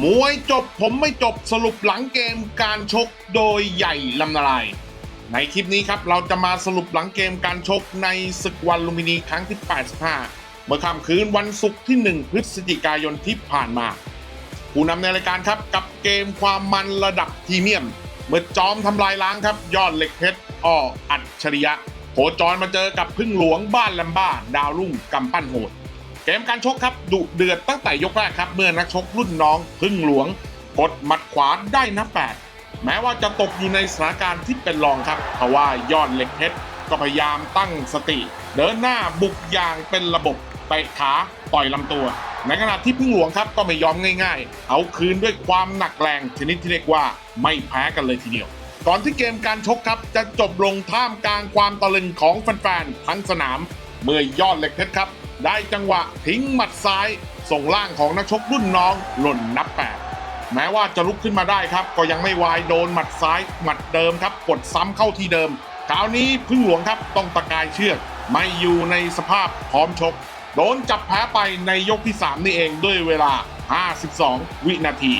มวยจบผมไม่จบสรุปหลังเกมการชกโดยใหญ่ลำนาลาย ในคลิปนี้ครับเราจะมาสรุปหลังเกมการชกในศึกวันลุมพินีครั้งที่ 85 เมื่อค่ำคืนวันศุกร์ที่ 1 พฤศจิกายนที่ผ่านมา ผู้นำในรายการครับกับเกมความมันระดับพรีเมียม เมื่อจอมทำลายล้างครับ ยอดเหล็กเพชรอ้ออัจฉริยะโคจรมาเจอกับพึ่งหลวงบ้านลมบ้าดาวรุ่งกำปั้นโหด เกมการชกครับดุเดือดตั้งแต่ยกแรกครับ เมื่อนักชกรุ่นน้องพึ่งหลวง กดหมัดขวาได้นับแปดแม้ว่าจะตกอยู่ในสถานการณ์ที่เป็นรองครับเพราะว่ายอดเหล็กเพชรก็พยายามตั้งสติ เดินหน้าบุกอย่างเป็นระบบเตะขาต่อยลำตัว ในขณะที่พึ่งหลวงครับก็ไม่ยอมง่ายๆ เอาคืนด้วยความหนักแรงชนิดที่เรียกว่าไม่แพ้กันเลยทีเดียว ก่อนที่เกมการชกครับจะจบลงท่ามกลางความตะลึงของแฟนๆทั้งสนาม เมื่อยอดเหล็กเพชรครับ ได้จังหวะทิ้งหมัดซ้าย ส่งล่างของนักชกรุ่นน้องหล่นนับแปดแม้ว่าจะลุกขึ้นมาได้ครับ ก็ยังไม่วายโดนหมัดซ้ายหมัดเดิมครับกดซ้ำเข้าที่เดิมคราวนี้พึ่งหลวงครับต้องตะกายเชือก ไม่อยู่ในสภาพพร้อมชก โดนจับแพ้ไปในยกที่ 3 นี่เองด้วยเวลา 52 วินาที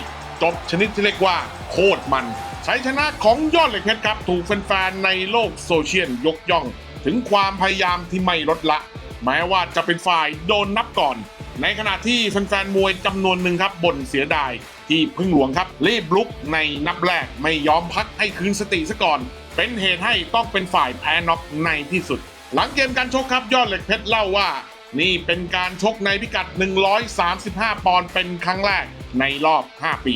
จบชนิดที่เรียกว่า โคตรมันชัยชนะของยอดเหล็กเพชรครับ ถูกแฟนๆในโลกโซเชียลยกย่อง ถึงความพยายามที่ไม่ลดละ แม้ว่าจะเป็นฝ่ายโดนนับก่อน ในขณะที่แฟนๆมวยจำนวนหนึ่งครับบ่นเสียดายที่พึ่งหลวงครับรีบลุกในนับแรกไม่ยอมพักให้คืนสติซะก่อน เป็นเหตุให้ต้องเป็นฝ่ายแพ้น็อกในที่สุด หลังเกมการชกครับยอดเหล็กเพชรเล่าว่า นี่เป็นการชกในพิกัด 135 ปอนด์เป็นครั้งแรกในรอบ 5 ปี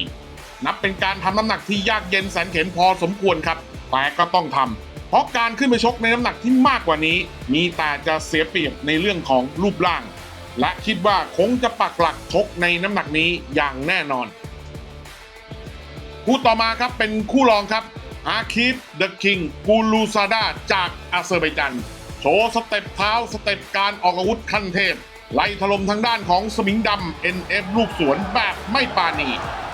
นับเป็นการทำน้ำหนักที่ยากเย็นแสนเข็นพอสมควรครับ แต่ก็ต้องทำ เพราะการขึ้นไปชกในน้ำหนักที่มากกว่านี้ มีแต่จะเสียเปรียบในเรื่องของรูปร่าง และคิดว่าคงจะปักหลักชกในน้ำหนักนี้อย่างแน่นอน คู่ต่อมาครับเป็นคู่รองครับอาคิฟเดอะคิงกูลูซาดาจากอาเซอร์ไบจันโชว์สเต็ปเท้าสเต็ปการออกอาวุธขั้นเทพ ไล่ถล่มทางด้านของสมิงดำ NF ลูกสวนแบบไม่ปานี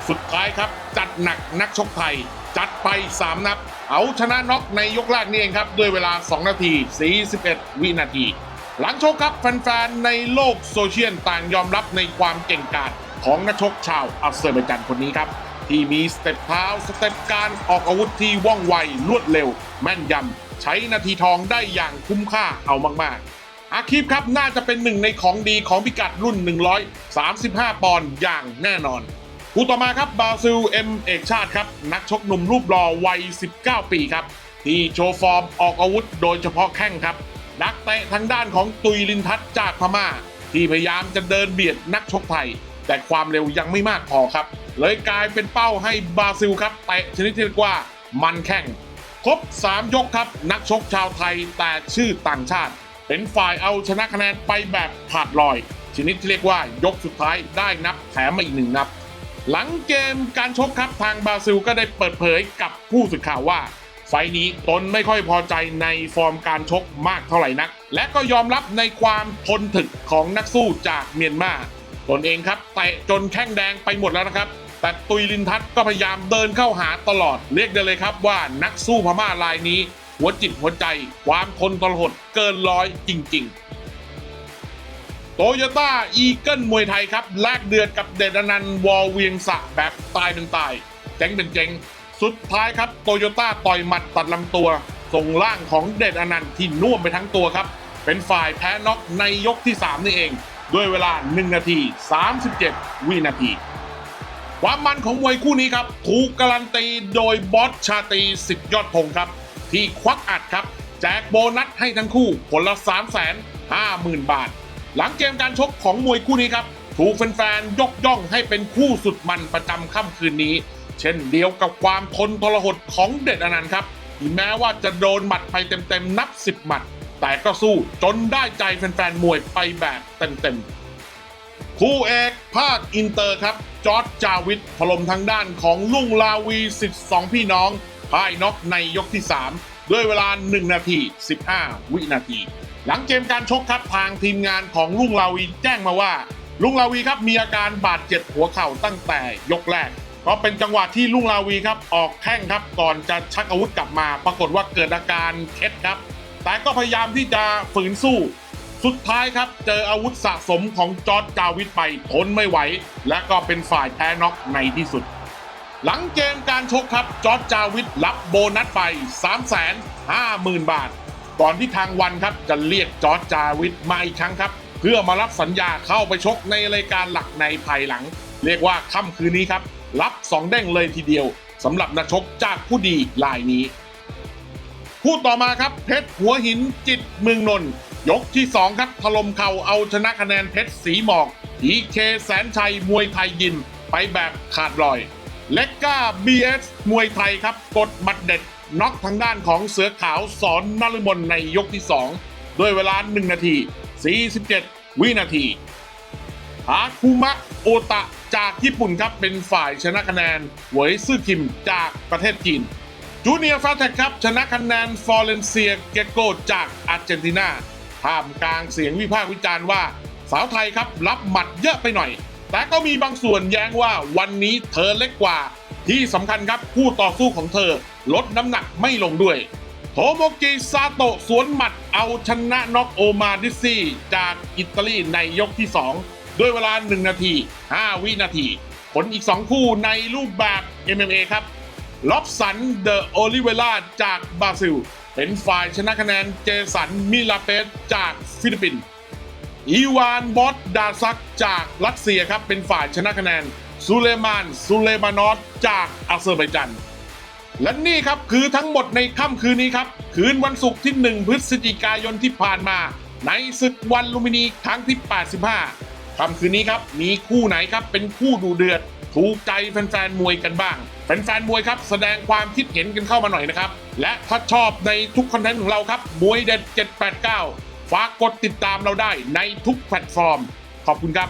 สุดท้ายครับ จัดหนักนักชกไทย จัดไป 3 นับเอาชนะน็อกในยกแรกนี่เองครับ ด้วยเวลา 2 นาที 41 วินาที หลังชกครับแฟนๆ ในโลกโซเชียลต่างยอมรับในความเก่งกาจของนักชกชาวอาเซอร์ไบจันคนนี้ครับ ที่มีสเต็ปเท้าสเต็ปการออกอาวุธที่ว่องไวรวดเร็ว แม่นยำใช้นาทีทองได้อย่างคุ้มค่าเอามากๆอาคีฟครับ น่าจะเป็นหนึ่งในของดีของพิกัดรุ่น 135 ปอนด์อย่างแน่นอน คู่ต่อมาครับบราซิลเอ็มเอกชาติครับ นักชกหนุ่มรูปหล่อวัย 19 ปีครับ ที่โชว์ฟอร์มออกอาวุธโดยเฉพาะแข้งครับดักเตะทางด้านของตุยลินทัศจากพม่า ที่พยายามจะเดินเบียดนักชกไทย แต่ความเร็วยังไม่มากพอครับ เลยกลายเป็นเป้าให้บราซิลครับเตะชนิดที่เรียกว่ามันแข้งครบ 3 ยกครับ นักชกชาวไทยแต่ชื่อต่างชาติ เป็นฝ่ายเอาชนะคะแนนไปแบบขาดลอย ชนิดที่เรียกว่ายกสุดท้ายได้นับแถมมาอีกหนึ่งนับ หลังเกมการชกครับทางบราซิลก็ได้เปิดเผยกับผู้สื่อข่าวว่า ไฟนี้ตนไม่ค่อยพอใจในฟอร์มการชกมากเท่าไหร่นัก และก็ยอมรับในความทนถึกของนักสู้จากเมียนมาตนเองครับเตะจนแข้งแดงไปหมดแล้วนะครับ แต่ตุยลินทัศก็พยายามเดินเข้าหาตลอดเรียกได้เลยครับว่านักสู้พม่ารายนี้ หัวจิตหัวใจ ความทนทรหดเกินร้อยจริง ๆ โตโยต้าอีเกิลมวยไทยครับ แลกเดือดกับเดชนันวอลเวียงสะแบบตายหนึ่งตาย เจ๊งเป็นเจ๊ง สุดท้ายครับโตโยต้าต่อยหมัดตัดลำตัว ส่งล่างของเดชอนันต์ที่น่วมไปทั้งตัวครับ เป็นฝ่ายแพ้น็อกในยกที่ 3 นี่เอง ด้วยเวลา 1 นาที 37 วินาที ความมันของมวยคู่นี้ครับ ถูกการันตีโดยบอสชาตีสิทธิยอดพงครับ ที่ควักอัดครับ แจกโบนัสให้ทั้งคู่คนละ3 5 0 0 0 0 บาท หลังเกมการชกของมวยคู่นี้ครับ ถูกแฟนๆยกย่องให้เป็นคู่สุดมันประจำค่ำคืนนี้ เช่นเดียวกับความทนทรหดของเด็ดอนันต์ครับที่แม้ว่าจะโดนหมัดไปเต็มๆนับ 10 หมัด แต่ก็สู้จนได้ใจแฟนๆมวยไปแบบเต็มๆคู่เอกภาคอินเตอร์ครับ จอร์จจาวิทถล่มทางด้านของลุงลาวีสิทธิ์สองพี่น้องพ่ายน็อกในยกที่ 3 ด้วยเวลา 1 นาที 15 วินาที หลังเกมการชกครับทางทีมงานของลุงลาวีแจ้งมาว่า ลุงลาวีครับมีอาการบาดเจ็บหัวเข่าตั้งแต่ยกแรกก็เป็นจังหวะที่ลุงลาวีครับออกแข้งครับก่อนจะชักอาวุธกลับมา ปรากฏว่าเกิดอาการเคล็ดครับ แต่ก็พยายามที่จะฝืนสู้ สุดท้ายครับ เจออาวุธสะสมของจอร์จจาวิทไปทนไม่ไหว และก็เป็นฝ่ายแพ้น็อกในที่สุด หลังเกมการชกครับจอร์จจาวิทรับโบนัสไป 350,000 บาท ก่อนที่ทางวันครับจะเรียกจอร์จจาวิทมาอีกครั้งครับ เพื่อมารับสัญญาเข้าไปชกในรายการหลักในภายหลัง เรียกว่าค่ำคืนนี้ครับ รับ2เด้งเลยทีเดียวสำหรับนักชกจากผู้ดีรายนี้คู่ต่อมาครับเพชรหัวหินจิตเมืองนนท์ยกที่ 2 ครับถล่มเข่าเอาชนะคะแนนเพชรสีหมอกทีเคแสนชัยมวยไทยยิมไปแบบขาดลอย เล็กก้า BS มวยไทยครับ กดหมัดเด็ด น็อกทางด้านของเสือขาวสอนนฤมลในยกที่ 2 ด้วยเวลา 1 นาที 47 วินาทีฮาคุมะโอตะจากญี่ปุ่นครับเป็นฝ่ายชนะคะแนนหวยซื่อคิมจากประเทศจีนจูเนียร์ฟาเทคครับ ชนะคะแนนฟอร์เรนเซียเกโกจากอาร์เจนตินาท่ามกลางเสียงวิพากษ์วิจารณ์ว่า สาวไทยครับรับหมัดเยอะไปหน่อย แต่ก็มีบางส่วนแย้งว่าวันนี้เธอเล็กกว่า ที่สำคัญครับคู่ต่อสู้ของเธอ ลดน้ำหนักไม่ลงด้วย โทโมกิซาโตะสวนหมัดเอาชนะน็อกโอมาดิซี่ จากอิตาลีในยกที่ 2 ด้วยเวลา 1 นาที 5 วินาที ผลอีก 2 คู่ในรูปแบบ MMA ครับล็อบสันเดอะโอลิเวล่าจากบราซิล เป็นฝ่ายชนะคะแนนเจสันมิลาเปสจากฟิลิปปินส์ อีวานบอสดาซักจากรัสเซียครับเป็นฝ่ายชนะคะแนนซูเลมานซูเลมานอสจากอาเซอร์ไบจันและนี่ครับคือทั้งหมดในค่ำคืนนี้ครับ คืนวันศุกร์ที่ 1 พฤศจิกายนที่ผ่านมา ในศึกวันลุมินีครั้งที่ 85ค่ำคืนนี้ครับ มีคู่ไหนครับเป็นคู่ดูเดือด ถูกใจแฟนๆมวยกันบ้าง แฟนๆมวยครับ แสดงความคิดเห็นกันเข้ามาหน่อยนะครับ และถ้าชอบในทุกคอนเทนต์ของเราครับมวยเด็ด 789 ฝากกดติดตามเราได้ในทุกแพลตฟอร์ม ขอบคุณครับ